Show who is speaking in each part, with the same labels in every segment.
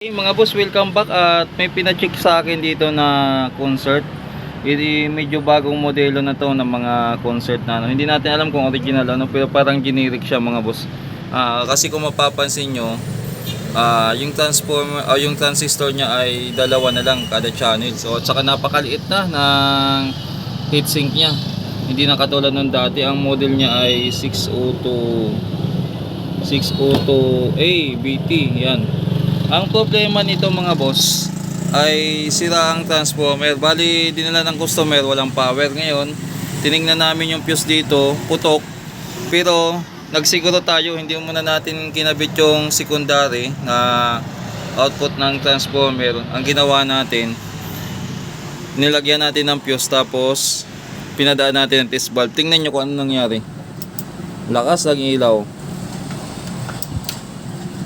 Speaker 1: Hey mga boss, welcome back at may pina-check sa akin dito na concert. Hindi medyo bagong modelo na to ng mga concert na ano. Hindi natin alam kung original ano pero parang generic siya mga boss. Ah, kasi kung mapapansin nyo, ah, yung transformer o yung transistor niya ay dalawa na lang kada channel. So at saka napakaliit na ng heatsink niya. Hindi na katulad nung dati. Ang model niya ay 602 602A BT. Yan. Ang problema nito mga boss ay sira ang transformer. Bali, dinala ng customer, walang power ngayon. Tiningnan namin yung fuse dito, putok. Pero nagsiguro tayo, hindi muna natin kinabit yung secondary na output ng transformer. Ang ginawa natin, nilagyan natin ng fuse tapos pinadaan natin ng test valve. Tingnan nyo kung ano nangyari. Lakas ang ilaw.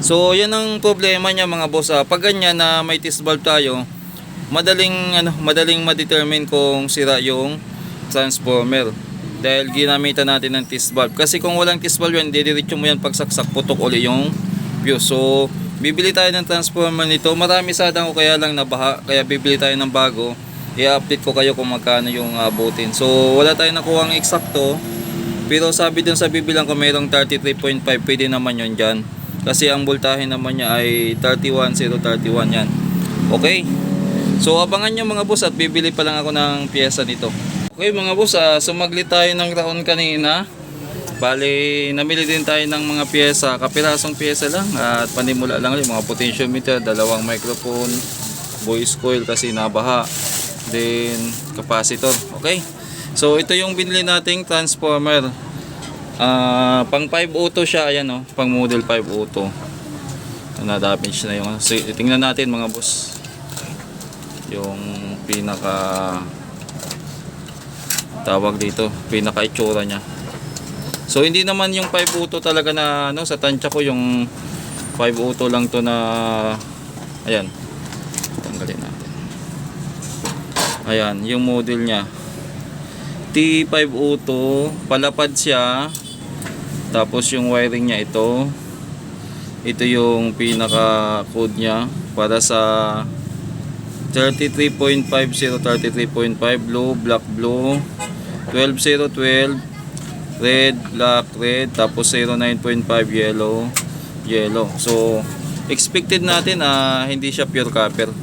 Speaker 1: So, yan ang problema niya mga boss. ah. Pag ganyan na may test valve tayo, madaling ano, madaling ma-determine kung sira yung transformer. Dahil ginamitan natin ng test valve. Kasi kung walang test valve yan, didiretso mo yan pagsaksak putok uli yung fuse. So, bibili tayo ng transformer nito. Marami sana ko kaya lang nabaha. Kaya bibili tayo ng bago. I-update ko kayo kung magkano yung abutin. So, wala tayong nakuha ang eksakto. Pero sabi dun sa bibilang ko mayroong 33.5. Pwede naman yun dyan. Kasi ang voltahe naman niya ay 31031 yan. Okay. So abangan nyo mga boss at bibili pa lang ako ng pyesa nito. Okay mga boss, ah, sumaglit tayo ng raon kanina. Bali, namili din tayo ng mga pyesa, kapirasong pyesa lang at panimula lang yung mga potentiometer, dalawang microphone, voice coil kasi nabaha, then capacitor. Okay. So ito yung binili nating transformer. Ah, pang 5 auto siya, ayan oh, pang model 5 auto. Na yung so, tingnan natin mga boss. Yung pinaka tawag dito, pinaka itsura niya. So hindi naman yung 5 auto talaga na ano sa tansya ko yung 5 auto lang to na ayan. Tanggalin natin. Ayan, yung model niya. T5 auto, palapad siya. Tapos yung wiring niya ito. Ito yung pinaka code niya para sa 33.50 33.5 blue, black blue, 12012 red, black, red, tapos 09.5 yellow, yellow. So expected natin ah hindi siya pure copper.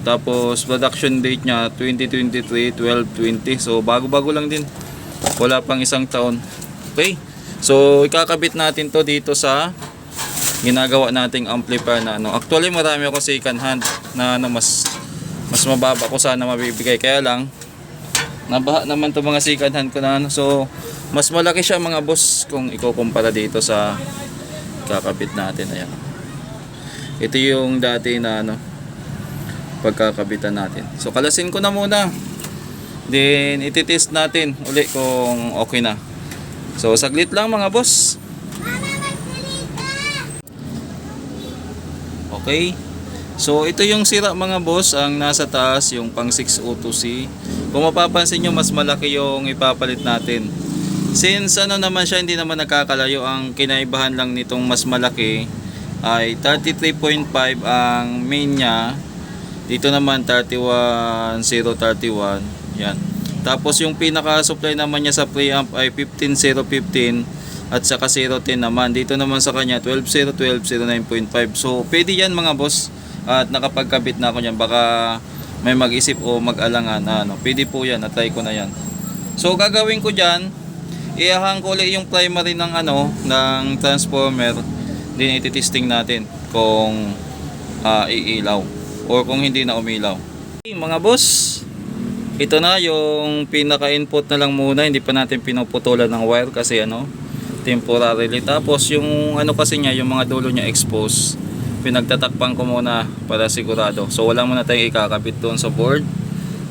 Speaker 1: Tapos production date niya 2023 12/20. So bago-bago lang din. Wala pang isang taon. Okay? So ikakabit natin 'to dito sa ginagawa nating amplifier na ano. Actually marami ako second hand na ano mas mas mababa ko sana mabibigay kaya lang nabaha naman to mga second hand ko na ano. So mas malaki siya mga boss kung ikukumpara dito sa kakabit natin ayan. Ito yung dati na ano pagkakabitan natin. So kalasin ko na muna. Then ititest natin uli kung okay na. So saglit lang mga boss. Okay. So ito yung sira mga boss, ang nasa taas yung pang 602C. Kung mapapansin nyo mas malaki yung ipapalit natin. Since ano naman siya hindi naman nakakalayo ang kinaibahan lang nitong mas malaki ay 33.5 ang main niya dito naman 31031. Yan. Tapos yung pinaka supply naman niya sa preamp ay 15015 at saka 010 naman. Dito naman sa kanya 12012 09.5. So pwede yan mga boss. At nakapagkabit na ako niyan. Baka may mag-isip o mag-alangan na ano. Pwede po yan. Na-try ko na yan. So gagawin ko diyan iahang ko ulit yung primary ng ano ng transformer. Din ititesting natin kung ah, iilaw or kung hindi na umilaw. Okay, mga boss, ito na yung pinaka-input na lang muna, hindi pa natin pinuputulan ng wire kasi ano, temporarily. Tapos yung ano kasi niya, yung mga dulo niya expose, pinagtatakpan ko muna para sigurado. So wala muna tayong ikakabit doon sa board.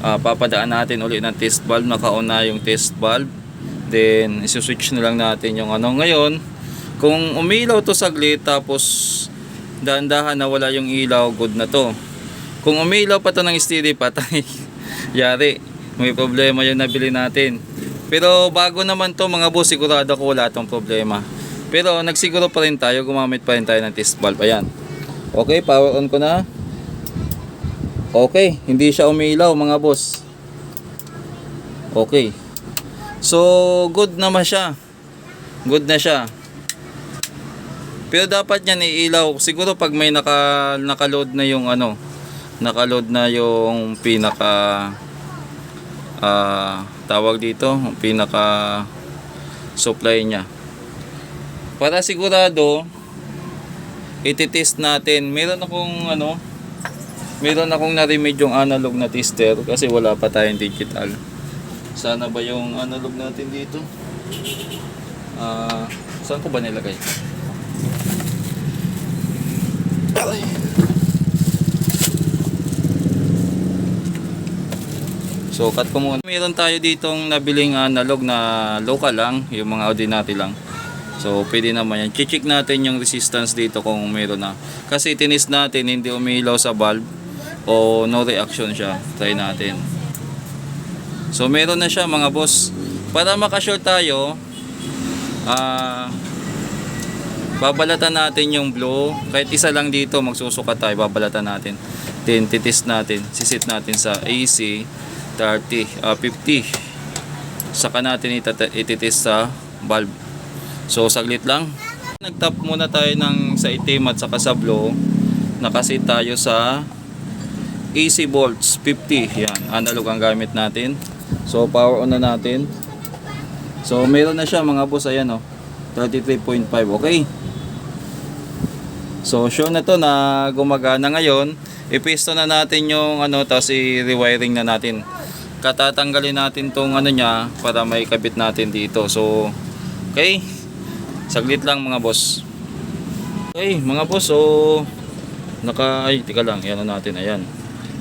Speaker 1: Ah, papadaan natin ulit ng test valve, nakauna yung test valve. Then isuswitch na lang natin yung ano ngayon. Kung umilaw to saglit tapos dahan-dahan na wala yung ilaw, good na to. Kung umilaw pa to ng steady patay, yari, may problema yung nabili natin. Pero bago naman to mga boss, sigurado ko wala tong problema. Pero nagsiguro pa rin tayo, gumamit pa rin tayo ng test valve. Ayan. Okay, power on ko na. Okay, hindi siya umilaw mga boss. Okay. So, good naman siya. Good na siya. Pero dapat yan iilaw. Siguro pag may naka, naka-load na yung ano, naka-load na yung pinaka ah tawag dito, pinaka supply niya. Para sigurado, ititest natin. Meron akong ano, meron akong na-remade yung analog na tester kasi wala pa tayong digital. Sana ba yung analog natin dito? Ah, saan ko ba nilagay? Aray. So, cut ko muna. Meron tayo ditong nabiling analog na local lang, yung mga ordinary lang. So, pwede naman yan. Check natin yung resistance dito kung meron na. Kasi tinis natin, hindi umilaw sa valve o no reaction siya. Try natin. So, meron na siya mga boss. Para makasure tayo, ah, babalatan natin yung blow. Kahit isa lang dito, magsusukat tayo, babalatan natin. Then, titis natin. Sisit natin sa AC 30, ah, 50. Saka natin ititis sa valve. So saglit lang. Nagtap muna tayo ng sa itim at saka sa blow. Nakasit tayo sa AC volts 50. Yan, analog ang gamit natin. So power on na natin. So meron na siya mga boss ayan oh. 33.5. Okay. So sure na to na gumagana ngayon. Ipisto na natin yung ano tapos i-rewiring na natin. Katatanggalin natin tong ano niya para may kabit natin dito. So okay. Saglit lang mga boss. Okay, mga boss, so naka ay tika lang, yan na natin, ayan.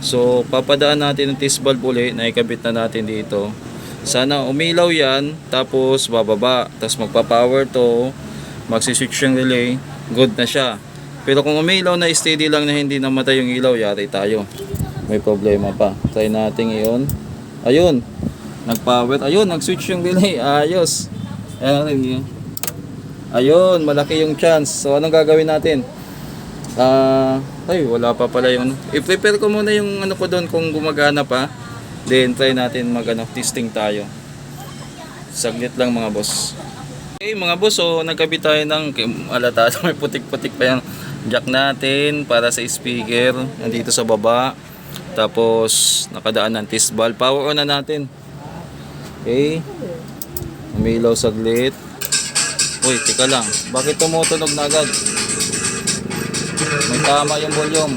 Speaker 1: So papadaan natin ng test valve uli na ikabit na natin dito. Sana umilaw yan, tapos bababa, tapos magpa-power to, magsi-switch yung relay, good na siya. Pero kung umilaw na steady lang na hindi namatay yung ilaw, yari tayo. May problema pa. Try natin iyon. Ayun. Nag-power. Ayun, nag-switch yung relay. Ayos. Ayan rin yun. Ayun, malaki yung chance. So, anong gagawin natin? Ah, ay, wala pa pala yung ano. I-prepare ko muna yung ano ko doon kung gumagana pa. Then, try natin mag ano, testing tayo. Saglit lang mga boss. Okay, mga boss, so nagkabit tayo ng alata. May putik-putik pa yung jack natin para sa speaker. Nandito sa baba. Tapos, nakadaan ng valve. Power on na natin. Okay. Umilaw saglit. Uy, tika lang. Bakit tumutunog na agad? May tama yung volume.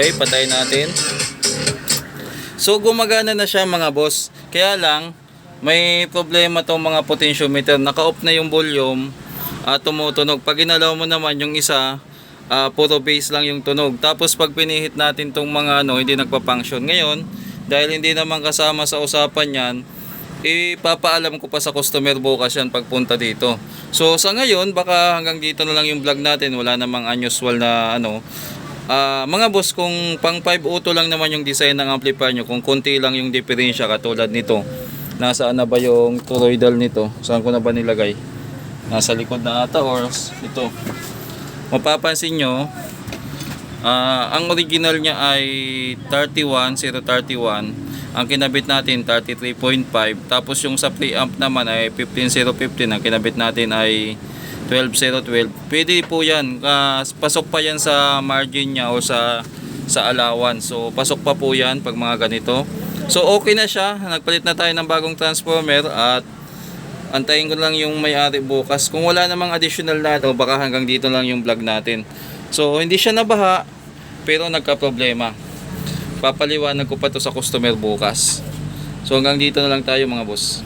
Speaker 1: Okay, patay natin. So gumagana na siya mga boss. Kaya lang may problema tong mga potentiometer. Naka-off na yung volume at tumutunog. Pag ginalaw mo naman yung isa, ah, puro base lang yung tunog. Tapos pag pinihit natin tong mga ano, hindi nagpa-function. Ngayon, dahil hindi naman kasama sa usapan yan, ipapaalam ko pa sa customer bukas yan pagpunta dito. So sa ngayon, baka hanggang dito na lang yung vlog natin. Wala namang unusual na ano. Ah, mga boss, kung pang 5 auto lang naman yung design ng amplifier nyo, kung konti lang yung diferensya katulad nito, nasaan na ba yung toroidal nito? Saan ko na ba nilagay? Nasa likod na ata or ito. Mapapansin nyo, ah, ang original niya ay 31031. Ang kinabit natin 33.5. Tapos yung sa preamp naman ay 15015. Ang kinabit natin ay 12012. Pwede po yan. Ah, pasok pa yan sa margin niya o sa sa allowance. So pasok pa po yan pag mga ganito. So okay na siya. Nagpalit na tayo ng bagong transformer at antayin ko lang yung may-ari bukas. Kung wala namang additional na o baka hanggang dito lang yung vlog natin. So hindi siya nabaha pero nagka-problema. Papaliwanag ko pa to sa customer bukas. So hanggang dito na lang tayo mga boss.